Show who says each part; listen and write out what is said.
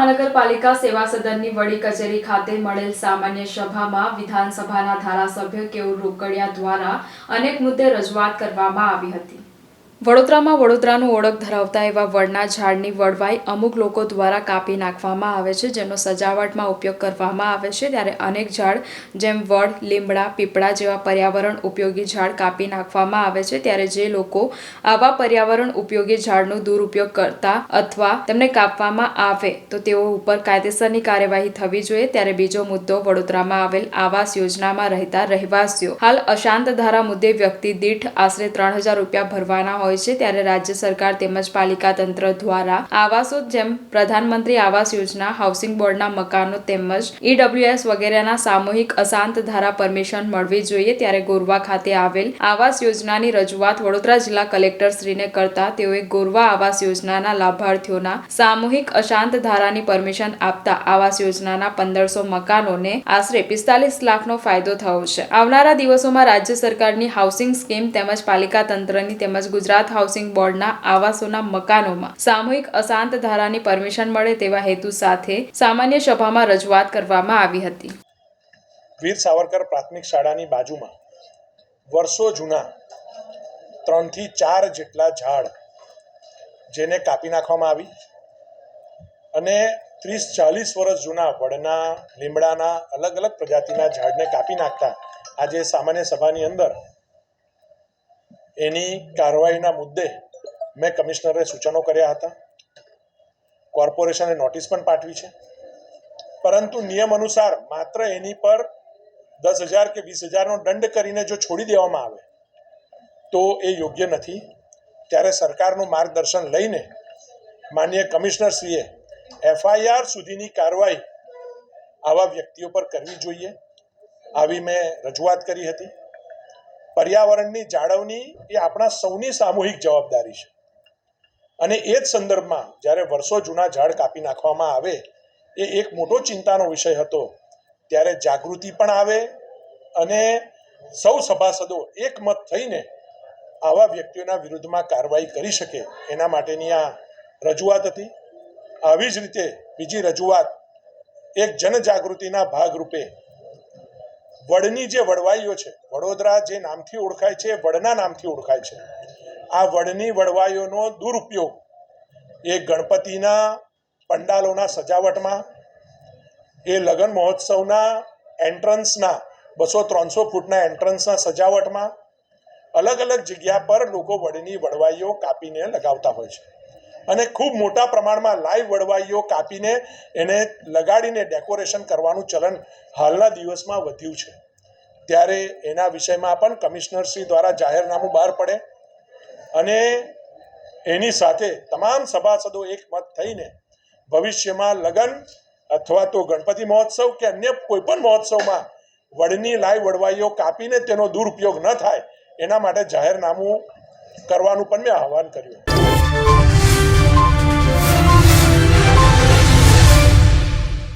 Speaker 1: મહાનગરપાલિકા સેવા સદનની વડી કચેરી ખાતે મળેલ સામાન્ય સભામાં વિધાનસભાના ધારાસભ્ય કેવું રોકડિયા દ્વારા અનેક મુદ્દે રજૂઆત કરવામાં આવી હતી. વડોદરામાં વડોદરાનું ઓળખ ધરાવતા એવા વડના ઝાડની વડવાઈ અમુક લોકો દ્વારા કાપી નાખવામાં આવે છે, જેનો સજાવટમાં ઉપયોગ કરવામાં આવે છે. ત્યારે અનેક ઝાડ, જેમ વડ, લીમડા, પીપળા જેવા પર્યાવરણ ઉપયોગી ઝાડ કાપી નાખવામાં આવે છે. ત્યારે જે લોકો આવા પર્યાવરણ ઉપયોગી ઝાડનો દુરુપયોગ કરતા અથવા તેમને કાપવામાં આવે, તો તેઓ ઉપર કાયદેસરની કાર્યવાહી થવી જોઈએ. ત્યારે બીજો મુદ્દો, વડોદરામાં આવેલ આવાસ યોજનામાં રહેતા રહેવાસીઓ. હાલ અશાંત ધારા મુદ્દે વ્યક્તિ દીઠ આશરે ત્રણ હજાર રૂપિયા ભરવાના હોય છે, ત્યારે રાજ્ય સરકાર તેમજ પાલિકા તંત્ર દ્વારા આવાસો જેમ પ્રધાનમંત્રી આવાસ યોજના હાઉસિંગ બોર્ડના મકાનો તેમજ ઈડબ્લ્યુએસ વગેરેના સામૂહિક અશાંત ધારા પરમિશન મળવી જોઈએ. ત્યારે ગોરવા ખાતે આવેલ આવાસ યોજનાની રજૂઆત વડોદરા જિલ્લા કલેક્ટરશ્રીને કરતા તેઓએ ગોરવા આવાસ યોજનાના લાભાર્થીઓના સામૂહિક અશાંત ધારાની પરમિશન આપતા આવાસ યોજનાના પંદરસો મકાનોને આશરે પિસ્તાલીસ લાખનો ફાયદો થયો છે. આવનારા દિવસોમાં રાજ્ય સરકારની હાઉસિંગ સ્કીમ તેમજ પાલિકા તંત્રની તેમજ ગુજરાત હાઉસિંગ બોર્ડના આવાસોના મકાનોમાં સામૂહિક અશાંત ધારાની પરમિશન મળે તેવા હેતુ સાથે સામાન્ય સભામાં રજૂઆત કરવામાં આવી હતી.
Speaker 2: વીર સાવરકર પ્રાથમિક શાળાની બાજુમાં વર્ષો જૂના ત્રણથી ચાર જેટલા ઝાડ જેને કાપી નાખવામાં આવી અને ત્રીસ ચાલીસ વર્ષ જૂના વડના, લીમડાના અલગ અલગ પ્રજાતિના ઝાડને કાપી નાખતા આજે સામાન્ય સભાની અંદર એની કાર્યવાહીના મુદ્દે મેં કમિશનરે સૂચનો કર્યા હતા. કોર્પોરેશને નોટિસ પણ પાઠવી છે. પરંતુ નિયમ અનુસાર માત્ર એની પર દસ હજાર કે વીસ હજારનો દંડ કરીને જો છોડી દેવામાં આવે, તો એ યોગ્ય નથી. ત્યારે સરકારનું માર્ગદર્શન લઈને માન્ય કમિશનરશ્રીએ એફઆઈઆર સુધીની કાર્યવાહી આવા વ્યક્તિઓ પર કરવી જોઈએ. આવી મેં રજૂઆત કરી હતી. પર્યાવરણની જાળવણી એ આપણા સૌની સામૂહિક જવાબદારી છે. અને એ જ સંદર્ભમાં જ્યારે વર્ષો જૂના ઝાડ કાપી નાખવામાં આવે, એ એક મોટો ચિંતાનો વિષય હતો. ત્યારે જાગૃતિ પણ આવે અને સૌ સભાસદો એકમત થઈને આવા વ્યક્તિઓના વિરુદ્ધમાં કાર્યવાહી કરી શકે એના માટેની આ રજૂઆત હતી. આવી જ રીતે બીજી રજૂઆત એક જનજાગૃતિના ભાગરૂપે વડની જે વડવાઈઓ છે, વડોદરા જે નામથી ઓળખાય છે, વડના નામથી ઓળખાય છે, આ વડની વડવાઈઓનો દુરુપયોગ એ ગણપતિના પંડાલોના સજાવટમાં, એ લગ્ન મહોત્સવના એન્ટ્રન્સના, બસો ત્રણસો ફૂટના એન્ટ્રન્સના સજાવટમાં, અલગ અલગ જગ્યા પર લોકો વડની વડવાઈઓ કાપીને લગાવતા હોય છે. અને ખૂબ મોટા પ્રમાણમાં લાઈવ વડવાઈઓ કાપીને એને લગાડીને ડેકોરેશન કરવાનું ચલણ હાલના દિવસમાં વધ્યું છે. ત્યારે એના વિષયમાં પણ કમિશનરશ્રી દ્વારા જાહેરનામું બહાર પડે અને એની સાથે તમામ સભાસદો એકમત થઈને ભવિષ્યમાં લગ્ન અથવા તો ગણપતિ મહોત્સવ કે અન્ય કોઈ પણ મહોત્સવમાં વડની લાઈવ વડવાઈઓ કાપીને તેનો દુરુપયોગ ન થાય એના માટે જાહેરનામું કરવાનું પણ મેં આહવાન કર્યું.